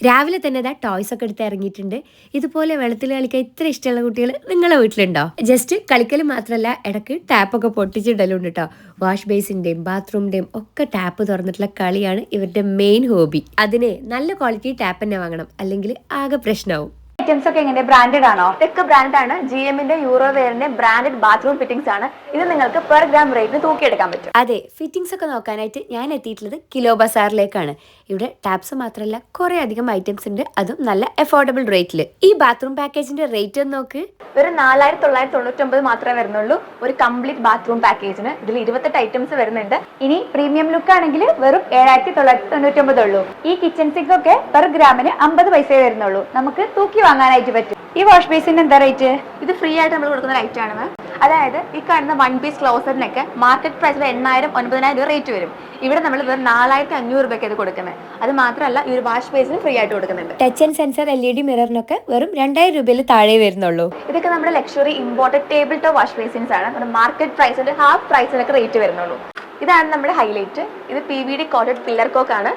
രാവിലെ തന്നെ ഇതാ ടോയ്സ് ഒക്കെ എടുത്ത് ഇറങ്ങിയിട്ടുണ്ട്. ഇതുപോലെ വെള്ളത്തിൽ കളിക്കാൻ ഇത്ര ഇഷ്ടമുള്ള കുട്ടികൾ നിങ്ങളെ വീട്ടിലുണ്ടോ? ജസ്റ്റ് കളിക്കൽ മാത്രമല്ല ഇടയ്ക്ക് ടാപ്പൊക്കെ പൊട്ടിച്ചിടലുണ്ട് കേട്ടോ വാഷ് ബേസിന്റെയും ബാത്റൂമിന്റെയും ഒക്കെ ടാപ്പ് തുറന്നിട്ടുള്ള കളിയാണ് ഇവരുടെ മെയിൻ ഹോബി അതിനെ നല്ല ക്വാളിറ്റി ടാപ്പ് തന്നെ വാങ്ങണം. അല്ലെങ്കിൽ ആകെ പ്രശ്നമാവും ഐറ്റംസ് ഒക്കെ എങ്ങനെ ബ്രാൻഡഡ് ആണോ? ഇതൊക്കെ ബ്രാൻഡ് ആണ്. ജി എമ്മിന്റെ യൂറോവെയറിന്റെ ബ്രാൻഡഡ് ബാത്റൂം ഫിറ്റിംഗ്സ് ആണ്. ഇത് നിങ്ങൾക്ക് പെർ ഗ്രാം റേറ്റിന് തൂക്കിയെടുക്കാൻ പറ്റും. അതെ ഫിറ്റിംഗ്സ് ഒക്കെ നോക്കാനായിട്ട് ഞാൻ എത്തിയിട്ടുള്ളത് കിലോ ബസാറിലേക്കാണ്. ഇവിടെ ടാപ്സ് മാത്രമല്ല കുറെ അധികം ഐറ്റംസ് ഉണ്ട്. അതും നല്ല അഫോർഡബിൾ റേറ്റിൽ ഈ ബാത്റൂം പാക്കേജിന്റെ റേറ്റ് ഒന്ന് നോക്ക്. ഒരു നാലായിരത്തി തൊള്ളായിരത്തി തൊണ്ണൂറ്റൊമ്പത് മാത്രമേ വരുന്നുള്ളൂ. ഒരു കംപ്ലീറ്റ് ബാത്റൂം പാക്കേജിന് ഇതിൽ ഇരുപത്തെട്ട് ഐറ്റംസ് വരുന്നുണ്ട്. ഇനി പ്രീമിയം ലുക്ക് ആണെങ്കിൽ വെറും ഏഴായിരത്തി തൊള്ളായിരത്തി തൊണ്ണൂറ്റൊമ്പത് ഉള്ളൂ. ഈ കിച്ചൺ സിങ്ക് ഒക്കെ പെർ ഗ്രാമിന് അമ്പത് പൈസയെ വരുന്നുള്ളൂ. നമുക്ക് തൂക്കി വാങ്ങാനായിട്ട് പറ്റും. ഈ വാഷ് ബേസിന് എന്താ റേറ്റ് ഇത് ഫ്രീ ആയിട്ട് നമ്മൾ കൊടുക്കുന്ന റേറ്റ് ആണ് മാം അതായത് ഈ കാണുന്ന വൺ പീസ് ക്ലോസറിനൊക്കെ മാർക്കറ്റ് പ്രൈസിൽ എണ്ണായിരം ഒൻപതിനായിരം രൂപ റേറ്റ് വരും. ഇവിടെ നമ്മൾ വെറും നാലായിരത്തി അഞ്ഞൂറ് രൂപയ്ക്ക് ഇത് കൊടുക്കുന്നത് അത് മാത്രമല്ല ഈ ഒരു വാഷ് ബേസിന് ഫ്രീ ആയിട്ട് കൊടുക്കുന്നുണ്ട്. Touch and sensor L E D മിററിനൊക്കെ വെറും രണ്ടായിരം രൂപയിൽ താഴെ വരുന്നുള്ളൂ. ഇതൊക്കെ നമ്മുടെ luxury imported table top wash basins ആണ്. നമ്മുടെ മാർക്കറ്റ് പ്രൈസിന്റെ ഹാഫ് പ്രൈസിനൊക്കെ റേറ്റ് വരുന്നുള്ളൂ. ഇതാണ് നമ്മുടെ ഹൈലൈറ്റ് ഇത് P V D coated pillar cock ആണ്.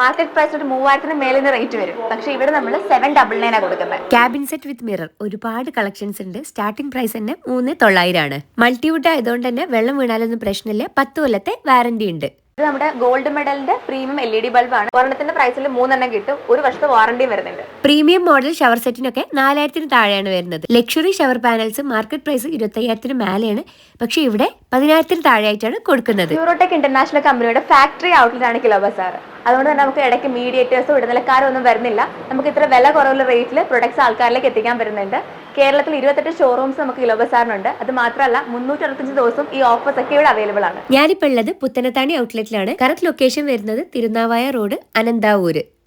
മാർക്കറ്റ് പ്രൈസ് ഒരു മൂവായിരത്തിന് മേലിന് റേറ്റ് വരും. പക്ഷേ ഇവിടെ നമ്മൾ സെവൻ ഡബിൾ നയൻ ആണ് കൊടുക്കുന്നത് ക്യാബിൻ സെറ്റ് വിത്ത് മിറർ ഒരുപാട് കളക്ഷൻസ് ഉണ്ട്. സ്റ്റാർട്ടിംഗ് പ്രൈസ് തന്നെ മൂന്ന് തൊള്ളായിരം ആണ് മൾട്ടിവുഡ് ആയതുകൊണ്ട് തന്നെ വെള്ളം വീണാലൊന്നും പ്രശ്നമില്ല. പത്ത് കൊല്ലത്തെ വാറന്റി ഉണ്ട്. ഇത് നമ്മുടെ ഗോൾഡ് മെഡലിന്റെ പ്രീമിയം എൽ ഇ ഡി ബൾബാണ് ഒരെണ്ണത്തിന്റെ പ്രൈസിൽ മൂന്നെണ്ണം കിട്ടും. ഒരു വർഷത്തെ വാറണ്ടിയും വരുന്നുണ്ട്. പ്രീമിയം മോഡൽ ഷവർ സെറ്റിനൊക്കെ നാലായിരത്തിന് താഴെയാണ് വരുന്നത്. Luxury shower panels market price ഇരുപത്തയ്യായിരത്തിന് മേലെയാണ്. പക്ഷേ ഇവിടെ പതിനായിരത്തിന് താഴെയായിട്ടാണ് കൊടുക്കുന്നത്. യൂറോടെക് ഇന്റർനാഷണൽ കമ്പനിയുടെ ഫാക്ടറി ഔട്ട്ലെറ്റ് ആണ് കിലോ ബസാർ അതുകൊണ്ട് തന്നെ നമുക്ക് ഇടയ്ക്ക് മീഡിയേറ്റേഴ്സോ ഇടനിലക്കാരോ ഒന്നും വരുന്നില്ല. നമുക്ക് ഇത്ര വില കുറവുള്ള റേറ്റിൽ പ്രൊഡക്ട്സ് ആൾക്കാരിലേക്ക് എത്തിക്കാൻ പറ്റുന്നുണ്ട്. കേരളത്തിൽ ഇരുപത്തെട്ട് ഷോറൂംസ് നമുക്ക് കിലോ ബസാറിനുണ്ട് അത് മാത്രമല്ല മുന്നൂറ്റി അറുപത്തഞ്ച് ദിവസം ഈ ഓഫേഴ്സ് ഒക്കെ ഇവിടെ അവൈലബിൾ ആണ്. ഞാനിപ്പോൾ ഉള്ളത് പുത്തനത്താണി ഔട്ട്ലെറ്റിലാണ് കറക്റ്റ് ലൊക്കേഷൻ വരുന്നത് തിരുനാവായ റോഡ് അനന്താവൂര്.